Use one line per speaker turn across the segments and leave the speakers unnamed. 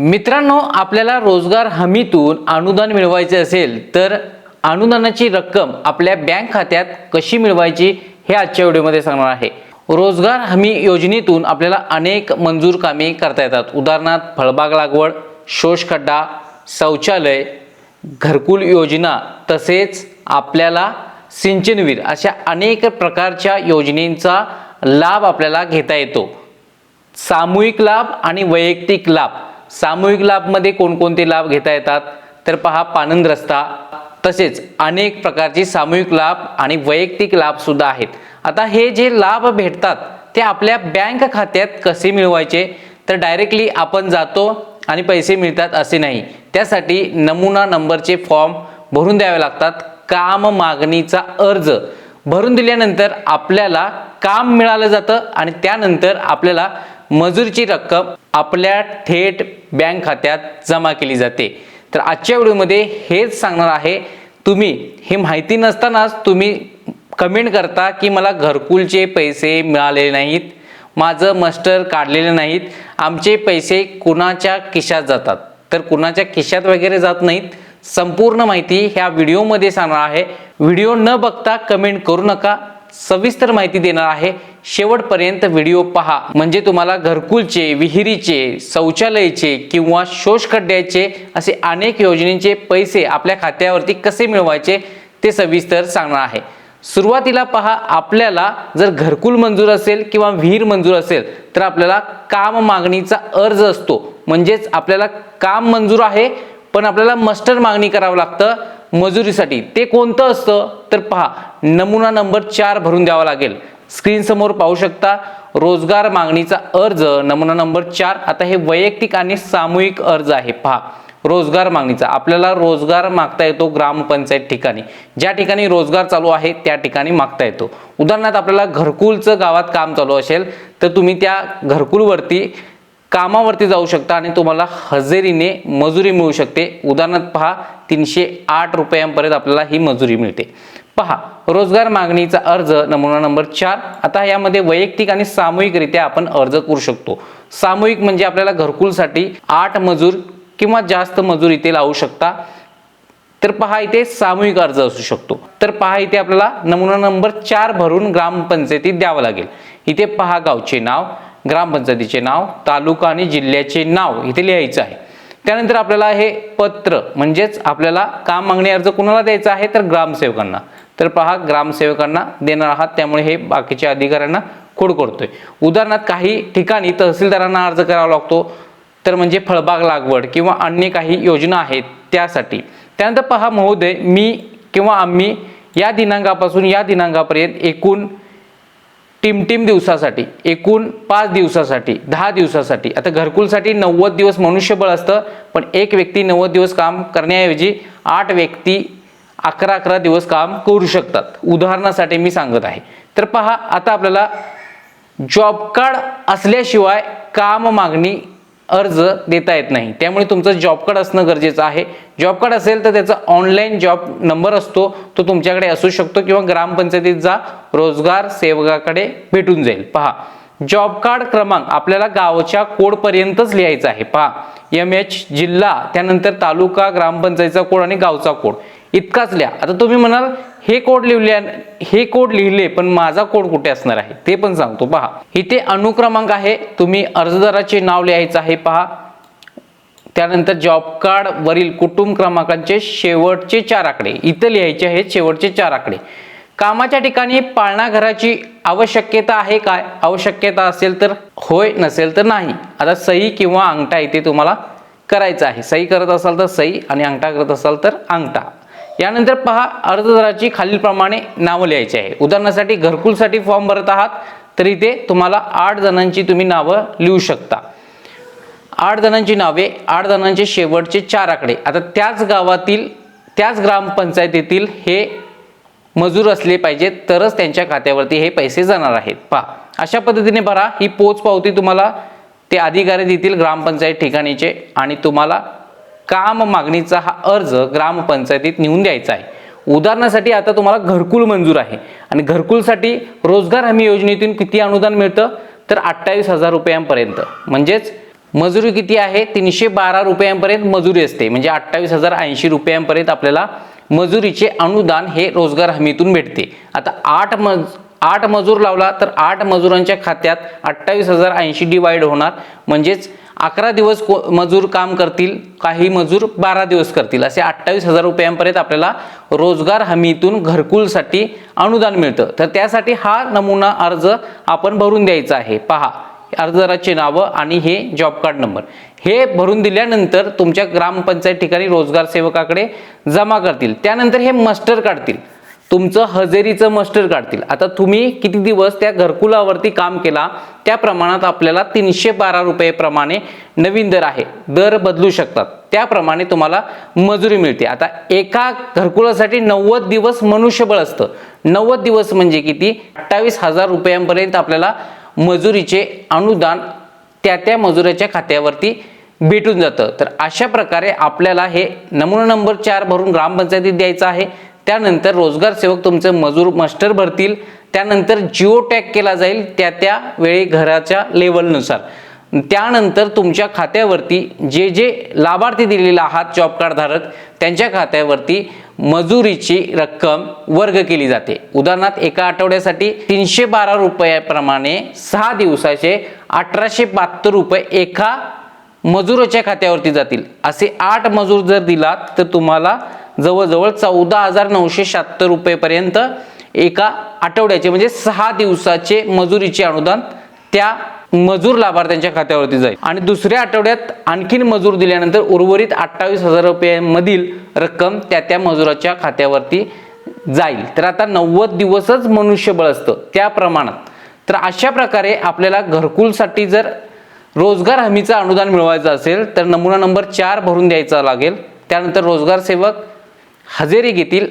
मित्रांनो आपल्याला रोजगार हमीतून अनुदान मिळवायचे असेल तर अनुदानाची रक्कम आपल्या बँक खात्यात कशी मिळवायची हे आजच्या व्हिडिओमध्ये सांगणार आहे. रोजगार हमी योजनेतून आपल्याला अनेक मंजूर कामे करता येतात. उदाहरणार्थ फळबाग लागवड शोषखड्डा शौचालय घरकुल योजना तसेच आपल्याला सिंचनवीर अशा अनेक प्रकारच्या योजनेचा लाभ आपल्याला घेता येतो. सामूहिक लाभ आणि वैयक्तिक लाभ. सामूहिक लाभमध्ये कोणकोणते लाभ घेता येतात? तर पहा पानंद रस्ता. तसेच अनेक प्रकारची सामूहिक लाभ आणि वैयक्तिक लाभसुद्धा आहेत. आता हे जे लाभ भेटतात ते आपल्या बँक खात्यात कसे मिळवायचे? तर डायरेक्टली आपण जातो आणि पैसे मिळतात असे नाही. त्यासाठी नमुना नंबरचे फॉर्म भरून द्यावे लागतात. काम मागणीचा अर्ज भरून दिल्यानंतर आपल्याला काम मिळालं जातं आणि त्यानंतर आपल्याला मजुरीची रक्कम आपल्या थेट बँक खात्यात जमा केली जाते. तर आजच्या व्हिडिओमध्ये हेच सांगणार आहे तुम्ही हे माहिती नसतानाच तुम्ही कमेंट करता की मला घरकुलचे पैसे मिळालेले नाहीत माझं मस्टर काढलेले नाहीत आमचे पैसे कुणाच्या खिशात जातात. तर कुणाच्या खिशात वगैरे जात नाहीत संपूर्ण माहिती ह्या व्हिडिओमध्ये सांगणार आहे. व्हिडिओ न बघता कमेंट करू नका. सविस्तर माहिती देणार आहे. शेवटपर्यंत व्हिडिओ पहा. म्हणजे तुम्हाला घरकुलचे विहिरीचे शौचालयाचे किंवा शोषखड्ड्याचे असे अनेक योजनेचे पैसे आपल्या खात्यावरती कसे मिळवायचे ते सविस्तर सांगणार आहे. सुरुवातीला पहा आपल्याला जर घरकुल मंजूर असेल किंवा विहीर मंजूर असेल तर आपल्याला काम मागणीचा अर्ज असतो. म्हणजेच आपल्याला काम मंजूर आहे पण आपल्याला मस्टर मागणी करावं लागतं. मजुरीसाठी. ते कोणतं असतं? तर पहा नमुना नंबर चार भरून द्यावा लागेल. स्क्रीन समोर पाहू शकता रोजगार मागणीचा अर्ज नमुना नंबर चार. आता हे वैयक्तिक आणि सामूहिक अर्ज आहे. पहा रोजगार मागणीचा. आपल्याला रोजगार मागता येतो ग्रामपंचायत ठिकाणी. ज्या ठिकाणी रोजगार चालू आहे त्या ठिकाणी मागता येतो. उदाहरणार्थ आपल्याला घरकुलचं गावात काम चालू असेल तर तुम्ही त्या घरकुलवरती कामावरती जाऊ शकता आणि तुम्हाला हजेरीने मजुरी मिळू शकते. उदाहरणार्थ पहा तीनशे आठ रुपयांपर्यंत आपल्याला ही मजुरी मिळते. पहा रोजगार मागणीचा अर्ज नमुना नंबर चार. आता यामध्ये वैयक्तिक आणि सामूहिकरित्या आपण अर्ज करू शकतो. सामूहिक म्हणजे आपल्याला घरकुलसाठी आठ मजूर किंवा जास्त मजूर इथे लावू शकता. तर पहा इथे सामूहिक अर्ज असू शकतो. तर पहा इथे आपल्याला नमुना नंबर चार भरून ग्रामपंचायतीत द्यावं लागेल. इथे पहा गावचे नाव. ग्रामपंचायतीचे नाव तालुका आणि जिल्ह्याचे नाव इथे लिहायचं आहे. त्यानंतर आपल्याला हे पत्र म्हणजेच आपल्याला काम मागणी अर्ज कुणाला द्यायचा आहे? तर ग्रामसेवकांना. तर पहा ग्रामसेवकांना देणार आहात त्यामुळे हे बाकीच्या अधिकाऱ्यांना खोड करतोय. उदाहरणार्थ काही ठिकाणी तहसीलदारांना अर्ज करावा लागतो तर म्हणजे फळबाग लागवड किंवा अन्य काही योजना आहेत त्यासाठी. त्यानंतर पहा महोदय मी किंवा आम्ही या दिनांकापासून या दिनांकापर्यंत एकूण टिमटिम दिवसासाठी एकूण पाच दिवसासाठी दहा दिवसासाठी आता घरकुलसाठी नव्वद दिवस मनुष्यबळ असतं पण एक व्यक्ती नव्वद दिवस काम करण्याऐवजी आठ व्यक्ती अकरा अकरा दिवस काम करू शकतात. उदाहरणासाठी मी सांगत आहे. तर पहा आता आपल्याला जॉब कार्ड असल्याशिवाय काम मागणी अर्ज देता येत नाही. त्यामुळे तुमचं जॉब कार्ड असणं गरजेचं आहे. जॉब कार्ड असेल तर त्याचा ऑनलाईन जॉब नंबर असतो. तो तुमच्याकडे असू शकतो किंवा ग्रामपंचायतीत जा रोजगार सेवकाकडे भेटून जाईल. पहा जॉब कार्ड क्रमांक आपल्याला गावच्या कोडपर्यंतच लिहायचा आहे. पहा एम एच जिल्हा त्यानंतर तालुका ग्रामपंचायतीचा कोड आणि गावचा कोड. इतकाच लिहा. आता तुम्ही म्हणाल हे कोड लिहिले हे कोड लिहिले पण माझा कोड कुठे असणार आहे? ते पण सांगतो. पहा. इथे अनुक्रमांक आहे. तुम्ही अर्जदाराचे नाव लिहायचं आहे. पहा. त्यानंतर जॉब कार्ड वरील कुटुंब क्रमांकांचे शेवटचे चार आकडे. इथं लिहायचे आहेत शेवटचे चार आकडे. कामाच्या ठिकाणी पाळणाघराची आवश्यकता आहे काय? आवश्यकता असेल तर? होय नसेल तर नाही. आता सही किंवा अंगठा इथे तुम्हाला करायचं आहे. सही करत असाल तर सही आणि अंगठा करत असाल तर अंगठा. यानंतर पहा अर्जदाराची खालीलप्रमाणे नावं लिहायची आहे. उदाहरणासाठी घरकुलसाठी फॉर्म भरत आहात तर इथे तुम्हाला आठ जणांची तुम्ही नावं लिहू शकता. आठ जणांची नावे आठ जणांचे शेवटचे चार आकडे. आता त्याच गावातील त्याच ग्रामपंचायतीतील हे मजूर असले पाहिजेत तरच त्यांच्या खात्यावरती हे पैसे जाणार आहेत. पहा अशा पद्धतीने भरा ही पोच पावती तुम्हाला ते अधिकारी देतील ग्रामपंचायत ठिकाणीचे आणि तुम्हाला काम मागणीचा हा अर्ज ग्रामपंचायतीत नेऊन द्यायचा आहे. उदाहरणासाठी आता तुम्हाला घरकुल मंजूर आहे. आणि घरकुलसाठी रोजगार हमी योजनेतून किती अनुदान मिळतं? तर अठ्ठावीस हजार रुपयांपर्यंत. म्हणजेच मजुरी किती आहे? तीनशे बारा रुपयांपर्यंत मजुरी असते. म्हणजे अठ्ठावीस हजार ऐंशी रुपयांपर्यंत आपल्याला मजुरीचे अनुदान हे रोजगार हमीतून भेटते. आता आठ मज आठ मजूर लावला तर आठ मजुरांच्या खात्यात अठ्ठावीस हजार ऐंशी डिवाईड होणार. म्हणजेच अकरा दिवस को मजूर काम करतील काही मजूर बारा दिवस करतील. असे अठ्ठावीस हजार रुपयांपर्यंत आपल्याला रोजगार हमीतून घरकुलसाठी अनुदान मिळतं. तर त्यासाठी हा नमुना अर्ज आपण भरून द्यायचा आहे. पहा अर्जदाराचे नावं आणि हे जॉब कार्ड नंबर हे भरून दिल्यानंतर तुमच्या ग्रामपंचायत ठिकाणी रोजगार सेवकाकडे जमा करतील. त्यानंतर हे मस्टर काढतील. तुमचं हजेरीचं मस्टर काढतील. आता तुम्ही किती दिवस त्या घरकुलावरती काम केला त्या प्रमाणात आपल्याला तीनशे बारा रुपये प्रमाणे नवीन दर आहे. दर बदलू शकतात. त्याप्रमाणे तुम्हाला मजुरी मिळते. आता एका घरकुलासाठी नव्वद दिवस मनुष्यबळ असतं. नव्वद दिवस म्हणजे किती? अठ्ठावीस हजार रुपयांपर्यंत आपल्याला मजुरीचे अनुदान त्या त्या मजुराच्या खात्यावरती भेटून जातं. तर अशा प्रकारे आपल्याला हे नमुना नंबर चार भरून ग्रामपंचायतीत द्यायचं आहे. त्यानंतर रोजगार सेवक तुमचे मजूर मास्टर भरतील. त्यानंतर जिओ टॅग केला जाईल त्या त्या वेळी घराच्या लेवलनुसार त्यानंतर तुमच्या खात्यावरती जे जे लाभार्थी दिलेले आहात जॉब कार्डधारक त्यांच्या खात्यावरती मजुरीची रक्कम वर्ग केली जाते. उदाहरणार्थ एका आठवड्यासाठी तीनशे बारा रुपयाप्रमाणे सहा दिवसाचे अठराशे बहात्तर रुपये एका मजुराच्या खात्यावरती जातील. असे आठ मजूर जर दिलात तर तुम्हाला जवळजवळ चौदा हजार नऊशे शहात्तर रुपयेपर्यंत एका आठवड्याचे म्हणजे सहा दिवसाचे मजुरीचे अनुदान त्या मजूर लाभार्थ्यांच्या खात्यावरती जाईल. आणि दुसऱ्या आठवड्यात आणखीन मजूर दिल्यानंतर उर्वरित अठ्ठावीस हजार रुपयांमधील रक्कम त्या त्या मजुराच्या खात्यावरती जाईल. तर आता नव्वद दिवसच मनुष्यबळ असतं त्या प्रमाणात. तर अशा प्रकारे आपल्याला घरकुलसाठी जर रोजगार हमीचं अनुदान मिळवायचं असेल तर नमुना नंबर चार भरून द्यायचा लागेल. त्यानंतर रोजगार सेवक हजेरी घेतील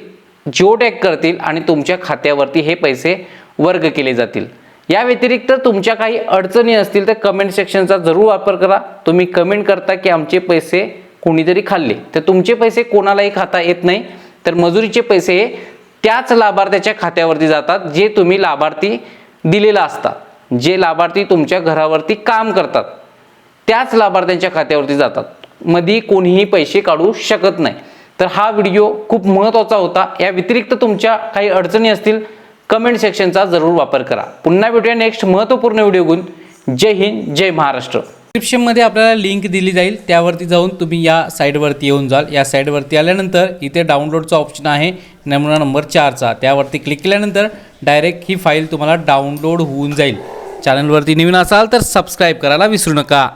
जिओ टॅग करतील आणि तुमच्या खात्यावरती हे पैसे वर्ग केले जातील. या व्यतिरिक्त तुमच्या काही अडचणी असतील तर कमेंट सेक्शनचा जरूर वापर करा. तुम्ही कमेंट करता की आमचे पैसे कोणीतरी खाल्ले. तर तुमचे पैसे कोणालाही खाता येत नाही. तर मजुरीचे पैसे हे त्याच लाभार्थ्याच्या खात्यावरती जातात जे तुम्ही लाभार्थी दिलेला असता. जे लाभार्थी तुमच्या घरावरती काम करतात त्याच लाभार्थ्यांच्या खात्यावरती जातात. मधी कोणीही पैसे काढू शकत नाही. तर हा व्हिडिओ खूप महत्त्वाचा होता. या व्यतिरिक्त तुमच्या काही अडचणी असतील कमेंट सेक्शनचा जरूर वापर करा. पुन्हा भेटूया नेक्स्ट महत्त्वपूर्ण व्हिडिओ घेऊन. जय हिंद जय महाराष्ट्र. डिस्क्रिप्शनमध्ये आपल्याला लिंक दिली जाईल. त्यावरती जाऊन तुम्ही या साईडवरती येऊन जाल. या साईडवरती आल्यानंतर इथे डाउनलोडचा ऑप्शन आहे नमुना नंबर चारचा त्यावरती क्लिक केल्यानंतर डायरेक्ट ही फाईल तुम्हाला डाउनलोड होऊन जाईल. चॅनलवरती नवीन असाल तर सबस्क्राईब करायला विसरू नका.